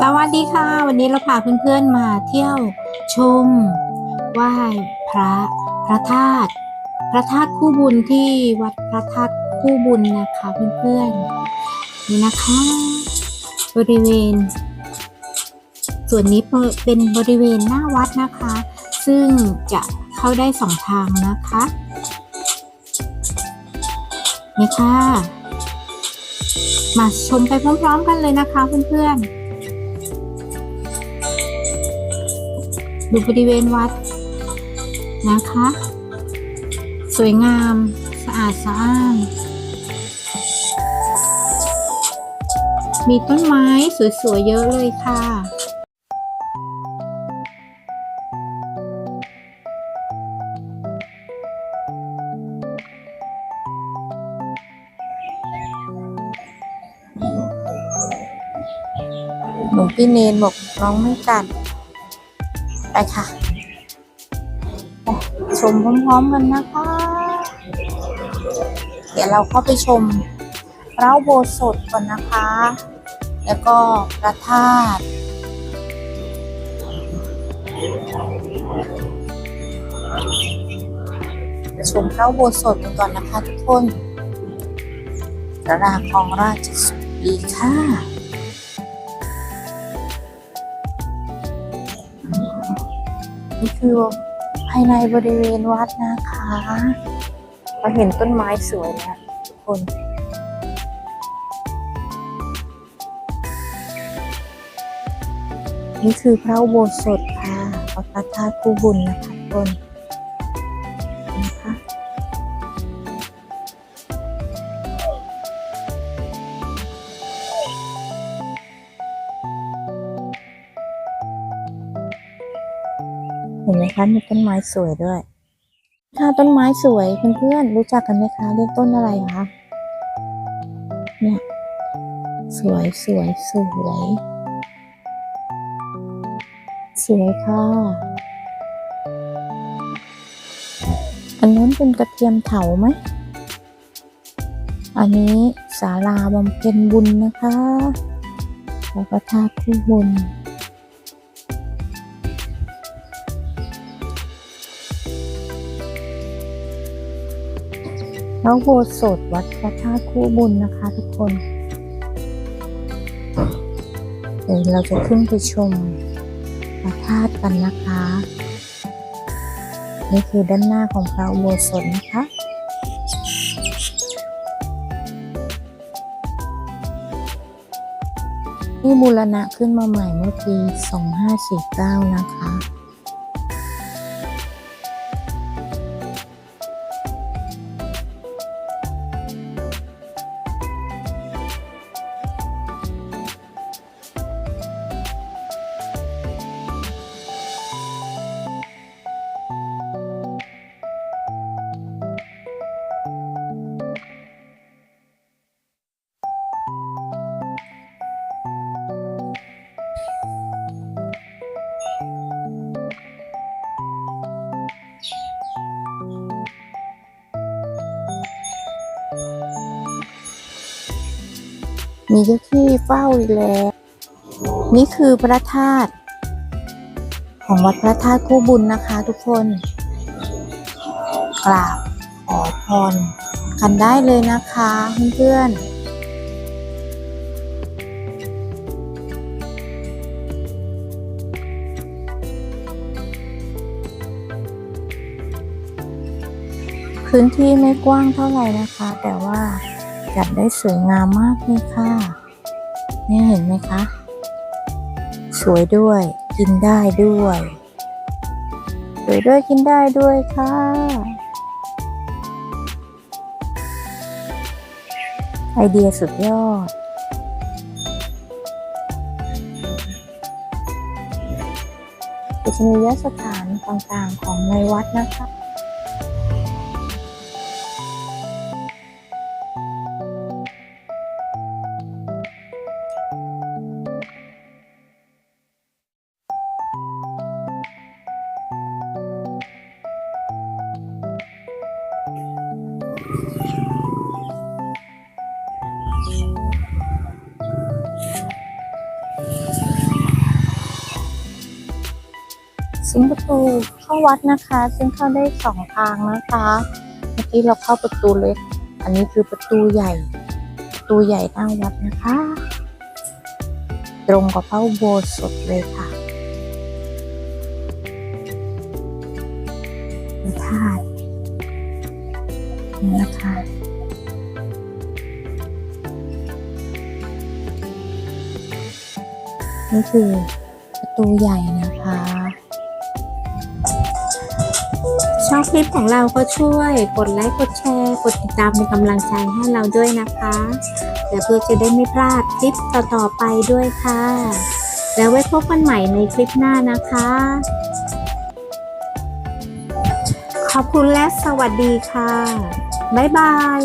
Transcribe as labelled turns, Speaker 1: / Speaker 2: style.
Speaker 1: สวัสดีค่ะ วันนี้เราพาเพื่อนๆมาเที่ยวชมไหว้พระพระธาตุพระธาตุคู่บุญที่วัดพระธาตุคู่บุญนะคะเพื่อนๆนี่นะคะ บริเวณ ส่วนนี้เป็นบริเวณหน้าวัดนะคะ ซึ่งจะเข้าได้สองทางนะคะนี่ค่ะมาชมไปพร้อมๆกันเลยนะคะเพื่อนๆ ดูบริเวณวัดนะคะ สวยงาม สะอาดสะอ้านมีต้นไม้สวยๆเยอะเลยค่ะหลวงพี่เนนบอกน้องไม่กัด ไปค่ะชมพร้อมๆกันนะคะ เดี๋ยวเราเข้าไปชมพระโบสถก่อนนะคะ แล้วก็พระธาตุชมพระโบสถกันก่อนนะคะทุกคนพระราของราชสุรีค่ะ นี่คือภายในบริเวณวัดนะคะเราเห็นต้นไม้สวยนะทุกคนนี่คือพระอุโบสถค่ะวัดพระธาตุคูบุญนะคะทุกคน เห็นไหมคะมีต้นไม้สวยด้วย ถ้าต้นไม้สวยเพื่อนๆรู้จักกันไหมคะเรียกต้นอะไรคะเนี่ยสวยสวยสวยสวยค่ะ อันนู้นเป็นกระเทียมเถาไหม อันนี้ศาลาบำเพ็ญบุญนะคะ แล้วก็ทาคู่บุญ พระโบสถวัดพระธาตุคู่บุญนะคะทุกคน เดี๋ยวเราจะขึ้นไปชมพระธาตุกันนะคะ นี่คือด้านหน้าของพระอุโบสถนะคะนี่บูรณะขึ้นมาใหม่เมื่อปี 2549 นะคะ มีเจ้าที่เฝ้าอีกแล้ว นี่คือพระธาตุของวัดพระธาตุคู่บุญนะคะทุกคนกราบขอพรกันได้เลยนะคะเพื่อนๆพื้นที่ไม่กว้างเท่าไหร่นะคะ แต่ว่า จัดได้สวยงามมากเลยค่ะ นี่เห็นไหมคะ สวยด้วย กินได้ด้วย สวยด้วยกินได้ด้วยค่ะ ไอเดียสุดยอดปุชนียสถานต่างๆของในวัดนะคะ
Speaker 2: ซุ้มประตูเข้าวัดนะคะ ซึ่งเข้าได้สองทางนะคะ เมื่อกี้เราเข้าประตูเล็ก อันนี้คือประตูใหญ่ ประตูใหญ่หน้าวัดนะคะ ตรงกับพระโบสถเลยค่ะพระธาตุนี่นะคะนี่คือประตูใหญ่นะคะ
Speaker 1: ชอบคลิปของเราก็ช่วยกดไลค์กดแชร์กดติดตามเป็นกำลังใจให้เราด้วยนะคะและเพื่อจะได้ไม่พลาดคลิปต่อๆไปด้วยค่ะ แล้วไว้พบกันใหม่ในคลิปหน้านะคะ ขอบคุณและสวัสดีค่ะ บ๊ายบาย